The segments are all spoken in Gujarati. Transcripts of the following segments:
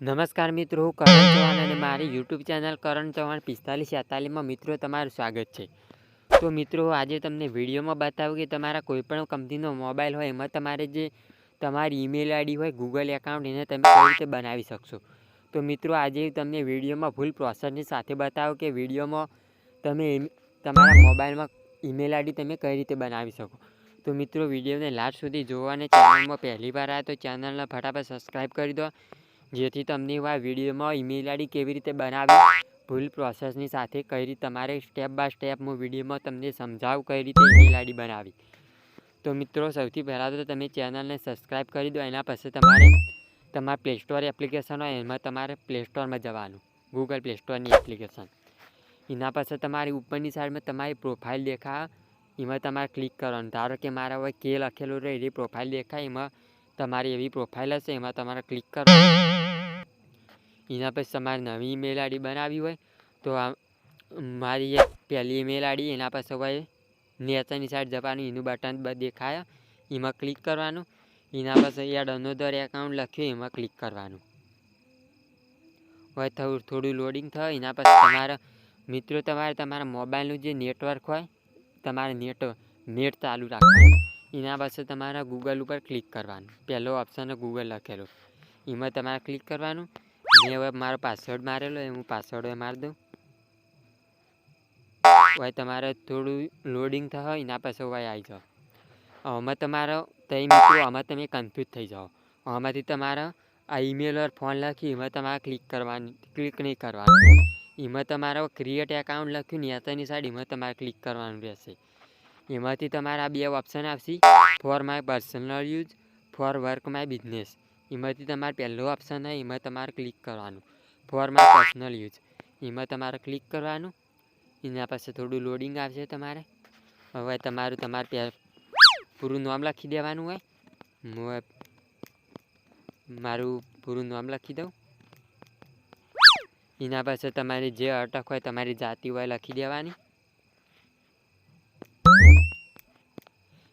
નમસ્કાર મિત્રો, હું કરણ ચૌહાણ અને મારી યુટ્યુબ ચેનલ કરણ ચૌહાણ પિસ્તાલીસ છેતાલીસમાં મિત્રો તમારું સ્વાગત છે. તો મિત્રો, આજે તમને વિડીયોમાં બતાવું કે તમારા કોઈપણ કંપનીનો મોબાઈલ હોય, એમાં તમારે જે તમારી ઈમેલ આઈડી હોય, ગૂગલ એકાઉન્ટ, એને તમે કઈ રીતે બનાવી શકશો? તો મિત્રો, આજે તમને વિડીયોમાં ફૂલ પ્રોસેસની સાથે બતાવો કે વિડીયોમાં તમે તમારા મોબાઈલમાં ઈમેલ આઈડી તમે કઈ રીતે બનાવી શકો? તો મિત્રો, વિડીયોને લાસ્ટ સુધી જોવા અને ચેનલમાં પહેલી વાર આવ્યા તો ચેનલને ફટાફટ સબસ્ક્રાઈબ કરી દો. જેથી તમને આ વિડીયોમાં ઈમેલ આઈડી કેવી રીતે બનાવવી, ભૂલ પ્રોસેસની સાથે કઈ રીતે તમારે સ્ટેપ બાય સ્ટેપ હું વિડીયોમાં તમને સમજાવું કઈ રીતે ઈમેલ આઈડી બનાવી તો મિત્રો, સૌથી પહેલાં તો તમે ચેનલને સબસ્ક્રાઈબ કરી દો, એના પછી તમારે તમારા પ્લે સ્ટોર એપ્લિકેશન હોય, એમાં તમારે પ્લે સ્ટોરમાં જવાનું ગૂગલ પ્લે સ્ટોરની એપ્લિકેશન એના પછી તમારી ઉપરની સાઈડમાં તમારી પ્રોફાઇલ દેખાય, એમાં તમારે ક્લિક કરવાનું. ધારો કે મારા હવે કે લખેલું રહે એ પ્રોફાઇલ દેખાય, એમાં તમારી એવી પ્રોફાઇલ હશે, એમાં તમારે ક્લિક કરો એના પછી તમારે નવી ઈમેલ આઈડી બનાવી હોય, તો આ મારી એક પહેલી ઈમેલ આઈડી, એના પાસે હોય નેચરની સાઈડ જવાનું, એનું બટન દેખાય, એમાં ક્લિક કરવાનું. એના પછી એડ અનોધર એકાઉન્ટ લખ્યું, એમાં ક્લિક કરવાનું. હોય થોડું થોડું લોડિંગ થાય, એના પછી તમારા, મિત્રો તમારે તમારા મોબાઈલનું જે નેટવર્ક હોય, તમારે નેટ નેટ ચાલુ રાખવાનું. એના પાછળ તમારા ગૂગલ ઉપર ક્લિક કરવાનું. પહેલો ઓપ્શન ગૂગલ લખેલો. એમાં તમારે ક્લિક કરવાનું. મેં હવે મારો પાસવર્ડ મારેલો, એ હું પાસવર્ડ હવે મારી દઉં. હવે તમારે થોડું લોડિંગ થાય એના પછી હવે આવી જાઓ. આમાં તમારો, તઈ મિત્રો, આમાં તમે કન્ફ્યુઝ થઈ જાઓ. આમાંથી તમારા આ ઈમેલ પર ફોન લખી, એમાં તમારે ક્લિક કરવાની ક્લિક નહીં કરવાનું. એમાં તમારો ક્રિએટ એકાઉન્ટ લખ્યું ને યાતની સાઈડ એમાં તમારે ક્લિક કરવાનું રહેશે. એમાંથી તમારા બે ઓપ્શન આવશે. For my personal use for work my business એમાંથી તમારે પહેલો ઓપ્શન હોય એમાં તમારે ક્લિક કરવાનું. ફોર માય પર્સનલ યુઝ એમાં તમારે ક્લિક કરવાનું. એના પાસે થોડું લોડિંગ આવશે તમારે. હવે તમારું તમારે પૂરું નામ લખી દેવાનું હોય. હું મારું પૂરું નામ લખી દઉં. એના પાસે તમારી જે અટક હોય, તમારી જાતિ હોય, લખી દેવાની.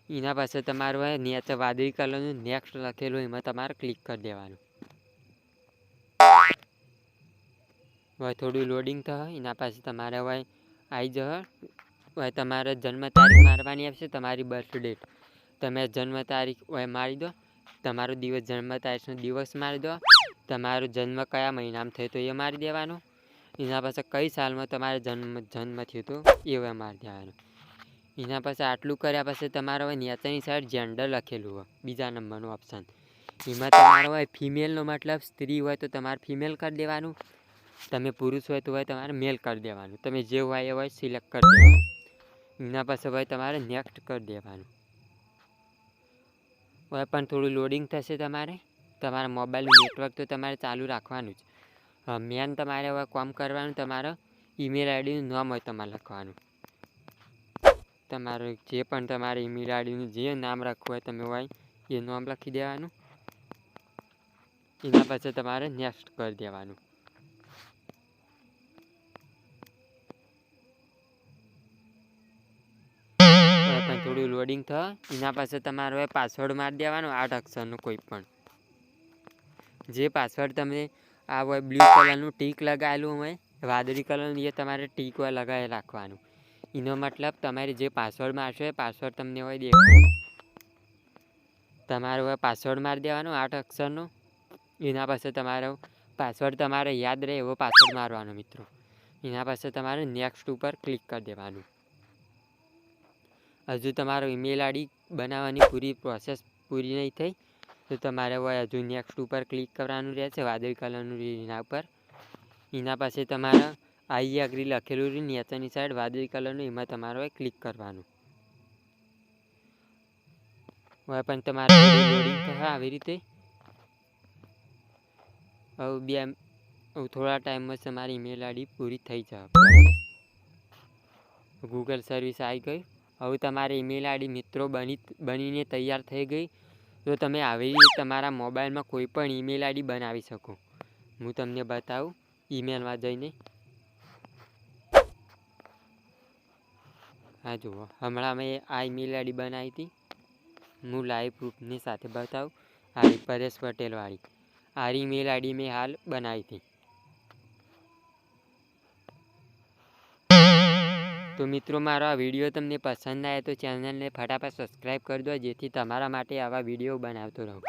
એના પાસે તમારું નીચે વાદળી કલરનું નેક્સ્ટ લખેલું, એમાં તમારે ક્લિક કરી દેવાનું. હવે થોડું લોડિંગ થાય એના પાસે તમારે હવે આવી જશે. હવે તમારે જન્મ તારીખ મારવાની આવશે, તમારી બર્થ ડેટ તમે જન્મ તારીખ હવે મારી દો, તમારો દિવસ, જન્મ તારીખનો દિવસ મારી દો. તમારો જન્મ કયા મહિનામાં થયો તો એ મારી દેવાનો. એના પાસે કઈ સાલમાં તમારે જન્મ જન્મ થયો તો એ હવે મારી દેવાનું. એના પછી આટલું કર્યા પછી તમારે હવે નીચેની સાઈડ જેન્ડર લખેલું હોય, બીજા નંબરનું ઓપ્શન એમાં તમારો હોય ફિમેલનો મતલબ સ્ત્રી હોય તો તમારે ફિમેલ કરી દેવાનું, તમે પુરુષ હોય તો હોય તમારે મેલ કરી દેવાનું. તમે જે હોય એ હોય સિલેક્ટ કરી દેવાનું. એના પછી હોય તમારે નેક્સ્ટ કરી દેવાનું. હવે પણ થોડું લોડિંગ થશે તમારે, તમારા મોબાઈલનું નેટવર્ક તો તમારે ચાલુ રાખવાનું જ. મેન તમારે હવે કામ કરવાનું તમારે ઈમેલ આઈડીનું નામ હોય તમારે લખવાનું. તમારું જે પણ તમારી ઈમેલ આઈડીનું જે નામ રાખવું હોય તમે હોય, એ નામ લખી દેવાનું. એના પછી તમારે નેક્સ્ટ કરી દેવાનું. થોડું લોડિંગ થાય એના પાસે તમારે હવે પાસવર્ડ મારી દેવાનો આઠ અક્ષરનો કોઈ પણ. જે પાસવર્ડ તમે આ હોય બ્લુ કલરનું ટીક લગાવેલું હોય, વાદળી કલરનું એ તમારે ટીક હોય લગાવી રાખવાનું. એનો મતલબ તમારે જે પાસવર્ડ મારશો એ પાસવર્ડ તમને હોય દેખાય. તમારે હવે પાસવર્ડ મારી દેવાનો આઠ અક્ષરનો. એના પાસે તમારો પાસવર્ડ તમારે યાદ રહે એવો પાસવર્ડ મારવાનો મિત્રો. એના પાસે તમારે નેક્સ્ટ ઉપર ક્લિક કરી દેવાનું. હજુ તમારો ઈમેલ આઈડી બનાવવાની પૂરી પ્રોસેસ પૂરી નહીં થઈ, તો તમારે હોય હજુ નેક્સ્ટ ઉપર ક્લિક કરવાનું રહેશે વાદળી કલરનું એના ઉપર. એના પાસે તમારે આઈ અગ્રી લખેલું રહી નીચેની સાઈડ વાદળી કલરનું એમાં તમારે ક્લિક કરવાનું. હવે પણ તમારે આવી રીતે. હવે બે થોડા ટાઈમમાં તમારી ઈમેલ આઈડી પૂરી થઈ જશે ગૂગલ સર્વિસ આવી ગઈ. હવે તમારી ઈમેલ આઈડી મિત્રો બની, બનીને તૈયાર થઈ ગઈ. તો તમે આવી રીતે તમારા મોબાઈલમાં કોઈ પણ ઈમેલ આઈડી બનાવી શકો. હું તમને બતાવું ઈમેલમાં જઈને. હા, જુઓ. હમણાં મેં આ મિલાડી બનાવી હતી. હું લાઈવ પ્રૂફની સાથે બતાવું. આ પરેશ પટેલવાળી. આ ઈમેલ આઈડી મેં હાલ બનાવી હતી. તો મિત્રો, મારો આ વીડિયો તમને પસંદ આવે તો ચેનલને ફટાફટ સબસ્ક્રાઈબ કરી દો, જેથી તમારા માટે આવા વીડિયો બનાવતો રહું.